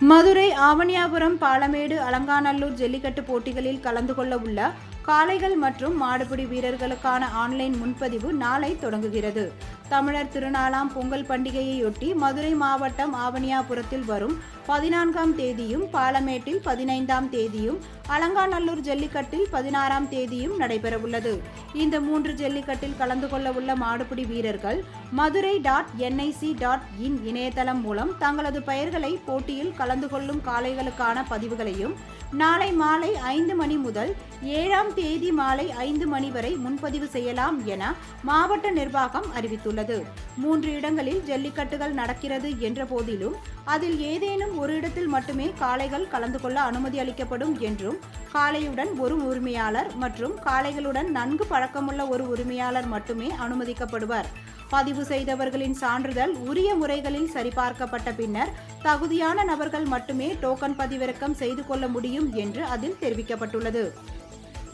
மதுரை ஆவணியாபுரம் பாலமேடு அலங்காநல்லூர் ஜல்லிக்கட்டு போட்டிகளில் கலந்து கொள்ள உள்ள காளைகள் மற்றும் மாடுபிடி வீரர்களுக்கான ஆன்லைன் முன்பதிவு நாளை தொடங்குகிறது. தமிழர் திருநாளாம் பொங்கல் பண்டிகையையொட்டி மதுரை மாவட்டம் ஆவணியாபுரத்தில் வரும் பதினான்காம் தேதியும் பாலமேட்டில் பதினைந்தாம் தேதியும் அலங்காநல்லூர் ஜல்லிக்கட்டில் பதினாறாம் தேதியும் நடைபெறவுள்ளது. இந்த மூன்று ஜல்லிக்கட்டில் கலந்து கொள்ள உள்ள மாடுபிடி வீரர்கள் Madurai dot NIC dot in இணையதளம் மூலம் தங்களது பெயர்களை போட்டியில் கலந்து கொள்ளும் காளைகளுக்கான பதிவுகளையும் நாளை மாலை ஐந்து மணி முதல் ஏழாம் தேதி மாலை ஐந்து மணி வரை முன்பதிவு செய்யலாம் என மாவட்ட நிர்வாகம் அறிவித்துள்ளது. மூன்று இடங்களில் ஜல்லிக்கட்டுகள் நடக்கிறது என்ற போதிலும் அதில் ஏதேனும் ஒரு இடத்தில் மட்டுமே காளைகள் கலந்து கொள்ள அனுமதி அளிக்கப்படும் என்றும் காளையுடன் ஒரு உரிமையாளர் மற்றும் காளைகளுடன் நன்கு பழக்கமுள்ள ஒரு உரிமையாளர் மட்டுமே அனுமதிக்கப்படுவர். பதிவு செய்தவர்களின் சான்றிதழ் உரிய முறைகளில் சரிபார்க்கப்பட்ட பின்னர் தகுதியான நபர்கள் மட்டுமே டோக்கன் பதிவிறக்கம் செய்து கொள்ள முடியும் என்று அதில் தெரிவிக்கப்பட்டுள்ளது.